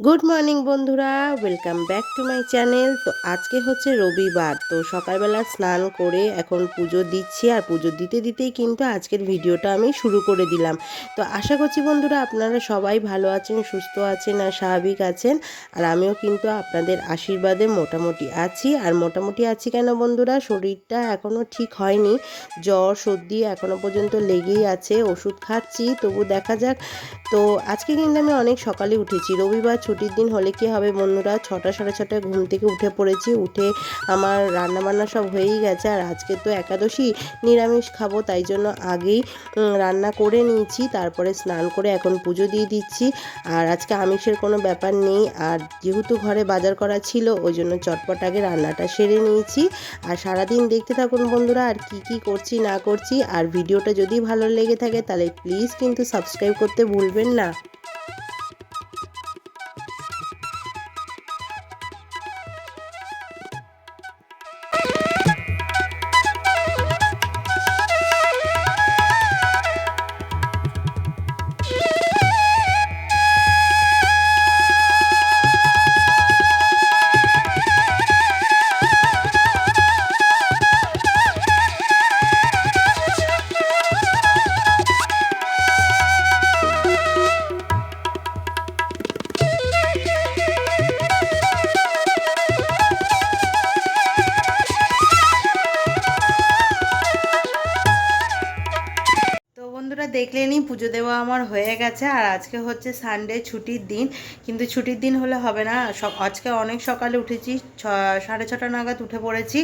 Good morning বন্ধুরা, welcome back to my channel. তো আজকে হচ্ছে রবিবার, তো সকালবেলা স্নান করে এখন পুজো দিচ্ছি, আর পুজো দিতে দিতেই কিন্তু আজকের ভিডিওটা আমি শুরু করে দিলাম। তো আশা করছি বন্ধুরা আপনারা সবাই ভালো আছেন, সুস্থ আছেন, আর স্বাভাবিক আছেন, আর আমিও কিন্তু আপনাদের আশীর্বাদে মোটামুটি আছি। আর মোটামুটি আছি কেন বন্ধুরা, শরীরটা এখনও ঠিক হয়নি, জ্বর, সর্দি এখনও পর্যন্ত লেগেই আছে, ওষুধ খাচ্ছি, তবু দেখা যাক। তো আজকে কিন্তু আমি অনেক সকালে উঠেছি, রবিবার ছুটির দিন হলে কি হবে বন্ধুরা? ছটা সাড়ে ছটায় ঘুম থেকে উঠে পড়েছি। উঠে আমার রান্নাবান্না সব হয়েই গেছে। আর আজকে তো একাদশী, নিরামিষ খাব, তাই জন্য আগেই রান্না করে নিয়েছি। তারপরে স্নান করে এখন পুজো দিয়ে দিচ্ছি। আর আজকে আমিষের কোনো ব্যাপার নেই। আর যেহেতু ঘরে বাজার করা ছিল, ওই জন্য চটপট আগে রান্নাটা সেরে নিয়েছি। আর সারাদিন দেখতে থাকুন বন্ধুরা, আর কি কি করছি, না করছি। আর ভিডিওটা যদি ভালো লেগে থাকে, তাহলে প্লিজ কিন্তু সাবস্ক্রাইব করতে ভুলবেন না। বন্ধুরা দেখলেনই পুজো দেওয়া আমার হয়ে গেছে, আর আজকে হচ্ছে সানডে ছুটির দিন। কিন্তু ছুটির দিন হলে হবে না। আজকে অনেক সকালে উঠেছি সাড়ে ছটা নাগাদ উঠে পড়েছি।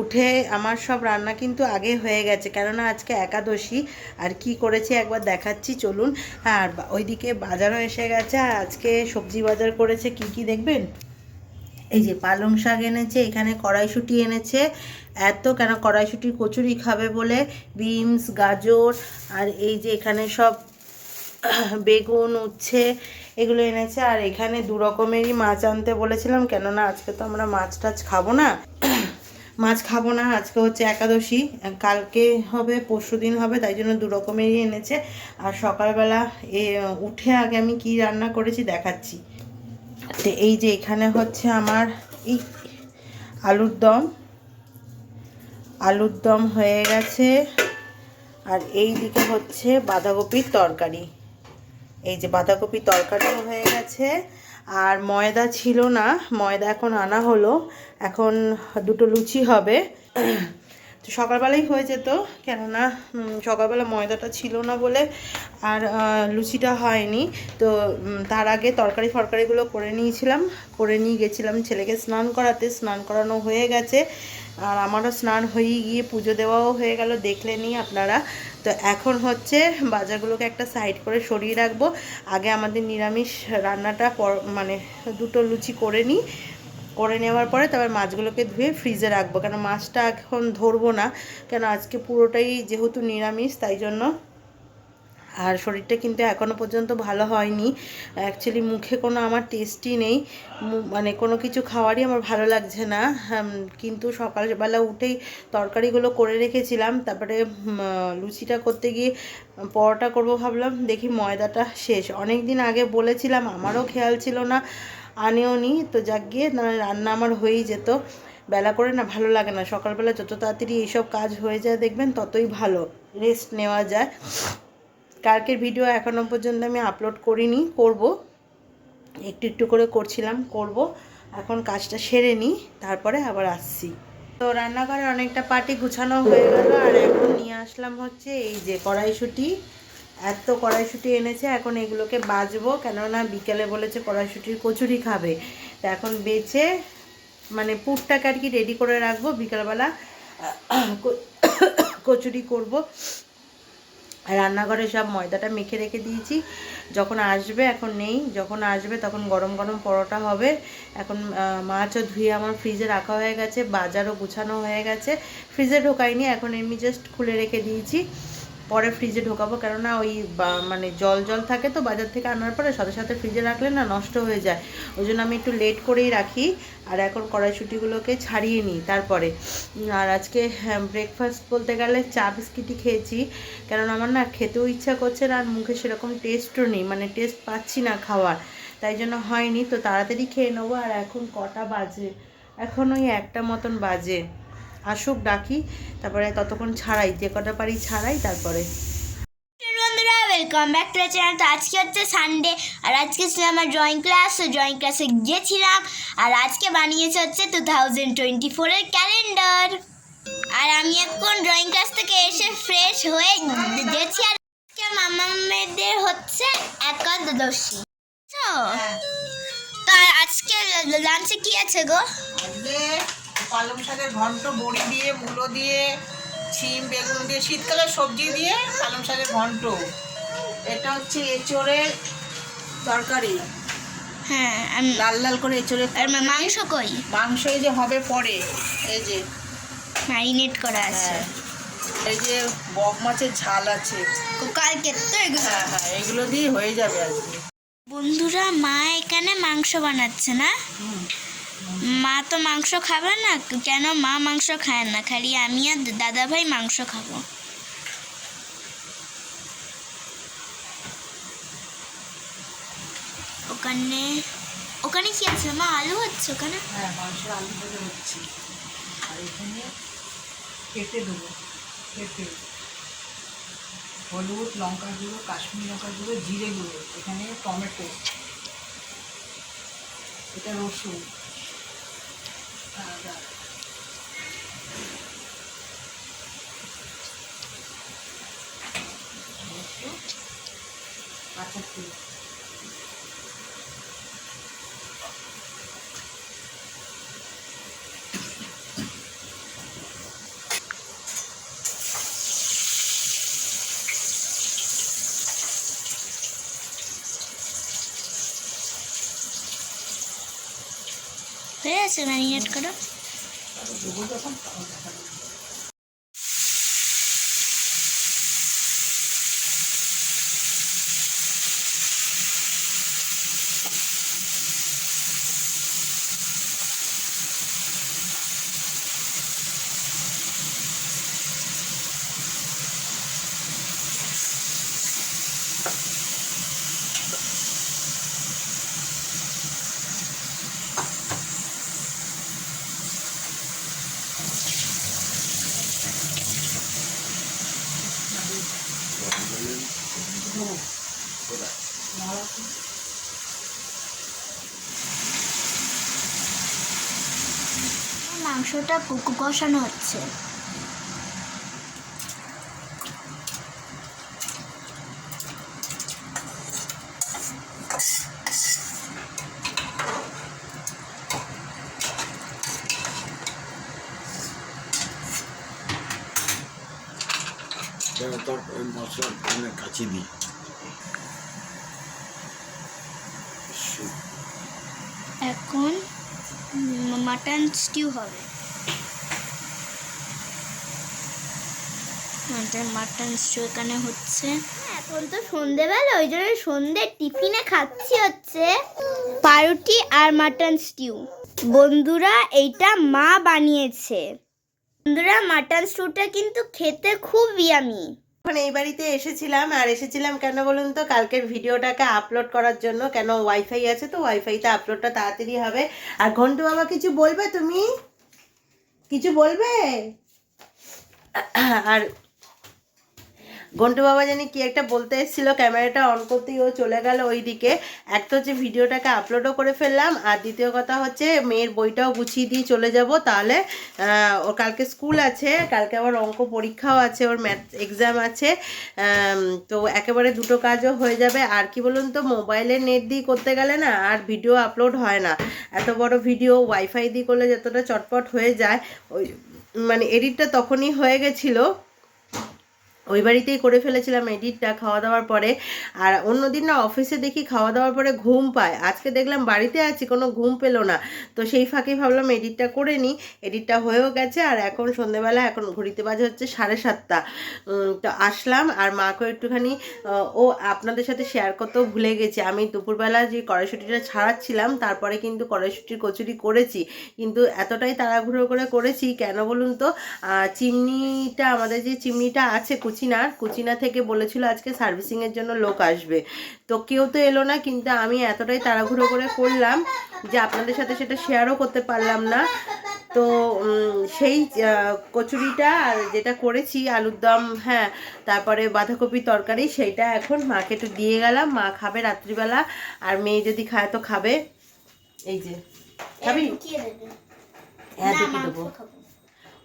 উঠে আমার সব রান্না কিন্তু আগে হয়ে গেছে। কেননা আজকে একাদশী, আর কি করেছি একবার দেখাচ্ছি, চলুন। আর ওইদিকে বাজারও এসে গেছে, আর আজকে সবজি বাজার করেছে, কি কি দেখবেন? এই যে পালং শাক এনেছে, এখানে কড়াইশুঁটি এনেছে। এত কেন কড়াইশুঁটির কচুরি খাবে বলে? বিনস, গাজর, আর এই যে এখানে সব বেগুন, উচ্ছে এগুলো এনেছে। আর এখানে দু রকমেরই মাছ আনতে বলেছিলাম, কেননা আজকে তো আমরা মাছ টাছ খাব না। মাছ খাব না, আজকে হচ্ছে একাদশী। কালকে হবে, পরশু দিন হবে, তাই জন্য দু রকমেরই এনেছে। আর সকালবেলা এ, উঠে আগে আমি কি রান্না করেছি দেখাচ্ছি। তো এই যে এখানে হচ্ছে আমার এই আলুর দম। আলুর দম হয়ে গেছে। আর এই দিকে হচ্ছে বাঁধাকপির তরকারি। এই যে বাঁধাকপির তরকারিও হয়ে গেছে। আর ময়দা ছিল না, ময়দা এখন আনা হলো। এখন দুটো লুচি হবে। তো সকালবেলাই হয়ে যেত, কেননা সকালবেলা ময়দাটা ছিল না বলে আর লুচিটা হয়নি। তো তার আগে তরকারি ফরকারিগুলো করে নিয়েছিলাম, করে নিয়ে গেছিলাম ছেলেকে স্নান করাতে। স্নান করানো হয়ে গেছে। আর আমারও স্নান হয়েই গিয়ে পুজো দেওয়াও হয়ে গেল, দেখলেনি আপনারা। তো এখন হচ্ছে বাজারগুলোকে একটা সাইড করে সরিয়ে রাখব। আগে আমাদের নিরামিষ রান্নাটা মানে দুটো লুচি করে নিই। করে নেওয়ার পরে তারপর মাছগুলোকে ধুয়ে ফ্রিজে রাখব। কেন মাছটা এখন ধরবো না, কেন আজকে পুরোটাই যেহেতু নিরামিষ, তাই জন্য আর শরীরটা কিন্তু এখনও পর্যন্ত ভালো হয়নি। অ্যাকচুয়ালি মুখে কোনো আমার টেস্টই নেই মানে কোনো কিছু খাওয়ারই আমার ভালো লাগছে না। কিন্তু সকালবেলা উঠেই তরকারিগুলো করে রেখেছিলাম, তারপরে লুচিটা করতে গিয়ে পরোটা করব ভাবলাম, দেখি ময়দাটা শেষ। অনেক দিন আগে বলেছিলাম, আমারও খেয়াল ছিল না আনেও নি। তো যাক গিয়ে রান্না আমার হয়েই যেত। বেলা করে না ভালো লাগে না। সকালবেলা যত তাড়াতাড়ি এইসব কাজ হয়ে যায় দেখবেন ততই ভালো। রেস্ট নেওয়া যায়। কালকের ভিডিও এখনও পর্যন্ত আমি আপলোড করিনি, করব। একটু একটু করে করছিলাম, করব। এখন কাজটা সেরে নিই তারপরে আবার আসছি। তো রান্নাঘরে অনেকটা পাটি গুছানো হয়ে গেল। আর এখন নিয়ে আসলাম হচ্ছে এই যে কড়াইশুঁটি। এত কড়াইশুঁটি এনেছে, এখন এগুলোকে বাজবো। কেননা বিকেলে বলেছে কড়াইশুঁটির কচুরি খাবে। তা এখন বেছে মানে পুরটাকে আর কি রেডি করে রাখব। বিকেলবেলা কচুরি করব। রান্নাঘরে সব ময়দাটা মেখে রেখে দিয়েছি। যখন আসবে, এখন নেই। যখন আসবে, তখন গরম গরম পরোটা হবে। এখন মাছও ধুয়ে আমার ফ্রিজে রাখা হয়ে গেছে। বাজারও গুছানো হয়ে গেছে। ফ্রিজে ঢোকাইনি, এখন এমনি জাস্ট খুলে রেখে দিয়েছি। পরে ফ্রিজে ঢোকাবো, কেননা ওই মানে জল জল থাকে তো বাজার থেকে আনার পরে সাথে সাথে ফ্রিজে রাখলে না নষ্ট হয়ে যায়। ওই জন্য আমি একটু লেট করেই রাখি আর এখন কড়াইশুটিগুলোকে ছাড়িয়ে নিই তারপরে। আর আজকে ব্রেকফাস্ট বলতে গেলে চা বিস্কিটই খেয়েছি, কেননা আমার না খেতেও ইচ্ছা করছে না আর মুখে সেরকম টেস্টও নেই মানে টেস্ট পাচ্ছি না খাওয়ার। তাই জন্য হয়নি, তো তাড়াতাড়ি খেয়ে নেব। আর এখন কটা বাজে? এখন ওই একটা মতন বাজে। আসুক ডাকি তারপরে ততক্ষণ ছাড়াই যে কটা পারি ছাড়াই তারপরে। বন্ধুরা ওয়েলকাম ব্যাক টু চ্যানেল তো আজকে হচ্ছে সানডে আর আজকে ছিল আমার ড্রয়িং ক্লাস তো ড্রয়িং ক্লাসে গিয়েছিলাম আর আজকে বানিয়েছে হচ্ছে টু থাউজেন্ড টোয়েন্টি ফোরের ক্যালেন্ডার আর আমি এখন ড্রয়িং ক্লাস থেকে এসে ফ্রেশ হয়ে গেছি আর আজকে মামা মেয়েদের হচ্ছে একাদশী। তো তার আজকে লাঞ্চে কি আছে গো? পালং শাকের ঘন্ট বড়ি দিয়ে মূলো দিয়ে শিম বেগুন দিয়ে শীতকালের সবজি দিয়ে পালং শাকের ঘন্ট। এটা হচ্ছে এঁচড়ের তরকারি। হ্যাঁ আমি লাল লাল করে এঁচড়ের আর মাংস কই? মাংস এই যে হবে পরে এই যে। ম্যারিনেট করা আছে। হ্যাঁ। এই যে বক মাছের ঝাল আছে। কালকে তো এগুলো হ্যাঁ হ্যাঁ এগুলো দিয়ে হয়ে যাবে আজকে বন্ধুরা মা এখানে মাংস বানাচ্ছে না? মা তো মাংস খাবে না, কেন মা মাংস খায় না? খালি আমি আর দাদা ভাই মাংস খাব। ওখানে ওখানে কি আছে? মা, আলু হচ্ছে ওখানে? হ্যাঁ আলু আর এখানে দেবো হলুদ লঙ্কা গুঁড়ো, কাশ্মীর লঙ্কা গুঁড়ো, জিরে গুঁড়ো, এখানে টমেটো, এটা রসুন। আদা একটু আছে ম্যারিনেট করা। মাংসটা কুকু কষানো হচ্ছে। মশলা কাছি দিই। এখন মাটন স্টিউ হবে। মাটন স্টিউ এখানে হচ্ছে। এখন তো সন্ধেবেলা ওই জন্য সন্ধে টিফিনে খাচ্ছি হচ্ছে। পাউরুটি আর মাটন স্টিউ বন্ধুরা এইটা মা বানিয়েছে। বন্ধুরা মাটন স্টুটা কিন্তু খেতে খুব ইয়ামি এখন এই বাড়িতে এসেছিলাম, আর এসেছিলাম কেন বলুন তো? কালকের ভিডিওটাকে আপলোড করার জন্য। কেন ওয়াইফাই আছে তো? ওয়াইফাইতে আপলোডটা তাড়াতাড়ি হবে। আর ঘন্টু বাবা কিছু বলবে তুমি? কিছু বলবে? আর ঘন্টু বাবা জানি কি একটা বলতে এসেছিল, ক্যামেরাটা অন করতেই ও চলে গেল ওইদিকে। এক তো হচ্ছে ভিডিওটাকে আপলোডও করে ফেললাম, আর দ্বিতীয় কথা হচ্ছে মেয়ের বইটাও গুছিয়ে দিয়ে চলে যাব। তাহলে ওর কালকে স্কুল আছে, কালকে আবার অঙ্ক পরীক্ষাও আছে, ওর ম্যাথ এক্সাম আছে তো একেবারে দুটো কাজও হয়ে যাবে। আর কি বলুন তো মোবাইলে নেট দিয়ে করতে গেলে না আর ভিডিও আপলোড হয় না। এত বড় ভিডিও ওয়াইফাই দিয়ে করলে যতটা চটপট হয়ে যায়, ওই মানে এডিটটা তখনই হয়ে গেছিল। ওই বাড়িতেই করে ফেলেছিলাম এডিটটা খাওয়া দাওয়ার পরে। আর অন্যদিন না অফিসে দেখি খাওয়া দাওয়ার পরে ঘুম পায়। আজকে দেখলাম বাড়িতে আছি, কোনো ঘুম পেল না। তো সেই ফাঁকে ভাবলাম এডিটটা করে নিই। এডিটটা হয়েও গেছে আর এখন সন্ধেবেলা এখন ঘড়িতে বাজে হচ্ছে সাড়ে সাতটা। তো আসলাম আর মাকেও একটুখানি ও আপনাদের সাথে শেয়ার করতেও ভুলে গেছি। আমি দুপুরবেলা যে কড়াইশুটিটা ছাড়াচ্ছিলাম, তারপরে কিন্তু কড়াইশুটির কচুরি করেছি। কিন্তু এতটাই তাড়াহুড়ো করে করেছি, কেন বলুন তো? চিমনিটা, আমাদের যে চিমনিটা আছে কুচিনার কুচিনা থেকে বলেছিল আজকে সার্ভিসিংয়ের জন্য লোক আসবে। তো কেউ তো এলো না কিন্তু আমি এতটাই তাড়াহুড়ো করে করলাম যে আপনাদের সাথে সেটা শেয়ারও করতে পারলাম না। তো সেই কচুরিটা আর যেটা করেছি আলুর দম হ্যাঁ তারপরে বাঁধাকপি তরকারি সেইটা এখন মাকে একটু দিয়ে গেলাম। মা খাবে রাত্রিবেলা আর মেয়ে যদি খায় তো খাবে। এই যে খাবি? হ্যাঁ ঢুকিয়ে দেবো।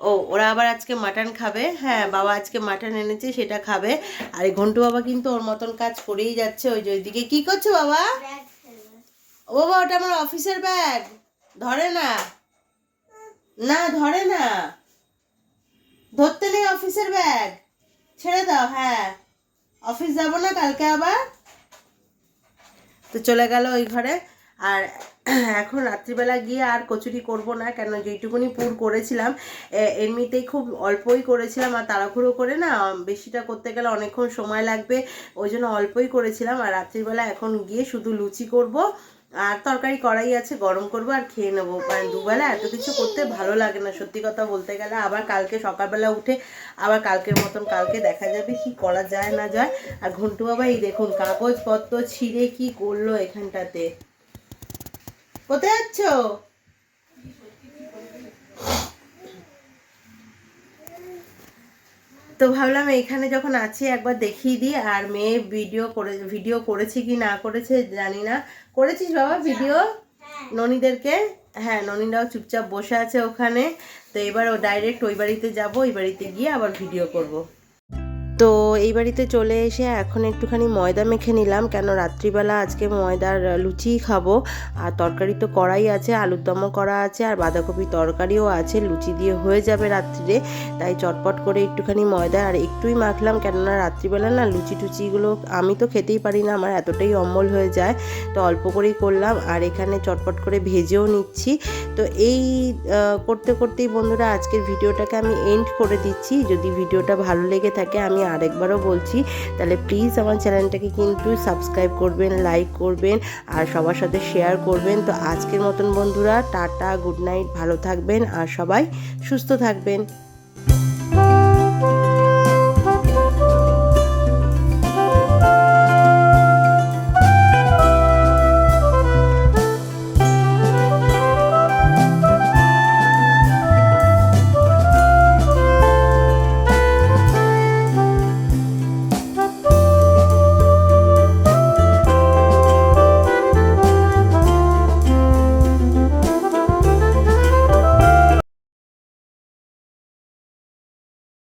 ও, ওরা আবার আজকে মাটন খাবে। হ্যাঁ বাবা আজকে মাটন এনেছে, সেটা খাবে। আর ঘন্টু বাবা কিন্তু ওর মতন কাজ করেই যাচ্ছে ওই যে ওইদিকে। কি করছ বাবা? ও বাবা, ওটা আমার অফিসের ব্যাগ ধরে না। না, ধরে না। ধরতে নেই অফিসের ব্যাগ ছেড়ে দাও হ্যাঁ। অফিস যাব না, কালকে আবার। তো চলে গেল ওই ঘরে। আর এখন রাত্রিবেলা গিয়ে আর কচুরি করব না কেন যেটুকুনি পুর করেছিলাম এমনিতেই খুব অল্পই করেছিলাম, আর তাড়াহুড়ো করে না, বেশিটা করতে গেলে অনেকক্ষণ সময় লাগবে, ওই জন্য অল্পই করেছিলাম, আর রাত্রিবেলা এখন গিয়ে শুধু লুচি করব, আর তরকারি করাই আছে, গরম করব আর খেয়ে নেব। মানে দুবেলা এত কিছু করতে ভালো লাগে না, সত্যি কথা বলতে গেলে। আবার কালকে সকালবেলা উঠে, আবার কালকের মতন কালকে দেখা যাবে কি করা যায় না যায়। আর ঘন্টু বাবা, এই দেখুন, কাগজপত্র ছিঁড়ে কি করল এখানটাতে। কোথায় যাচ্ছ? তো ভাবলাম এখানে যখন আছি একবার দেখিয়ে দিই আর মেয়ে ভিডিও করে ভিডিও করেছে কি না করেছে জানি না। করেছিস বাবা ভিডিও ননীদেরকে? হ্যাঁ ননীরাও চুপচাপ বসে আছে ওখানে। তো এবার ও ডাইরেক্ট ওই বাড়িতে যাব ওই বাড়িতে গিয়ে আবার ভিডিও করব। তো এই বাড়িতে চলে এসে এখন একটুখানি ময়দা মেখে নিলাম, কেন রাত্রিবেলা আজকে ময়দার লুচি খাব। আর তরকারি তো করাই আছে, আলুর দমও করা আছে, আর বাঁধাকপি তরকারিও আছে, লুচি দিয়ে হয়ে যাবে রাত্রিরে। তাই চটপট করে একটুখানি ময়দা আর একটুই মাখলাম, কেননা রাত্রিবেলা না লুচি টুচিগুলো আমি তো খেতেই পারি না, আমার এতটাই অম্বল হয়ে যায়। তো অল্প করেই করলাম, আর এখানে চটপট করে ভেজেও নিচ্ছি। তো এই করতে করতেই বন্ধুরা, আজকের ভিডিওটাকে আমি এন্ড করে দিচ্ছি। যদি ভিডিওটা ভালো লেগে থাকে, আমি আরেকবারও বলছি, তাহলে প্লিজ আমার চ্যানেলটাকে কিন্তু সাবস্ক্রাইব করবেন লাইক করবেন, আর সবার সাথে শেয়ার করবেন। তো আজকের মতন বন্ধুরা, টাটা গুড নাইট ভালো থাকবেন, আর সবাই সুস্থ থাকবেন।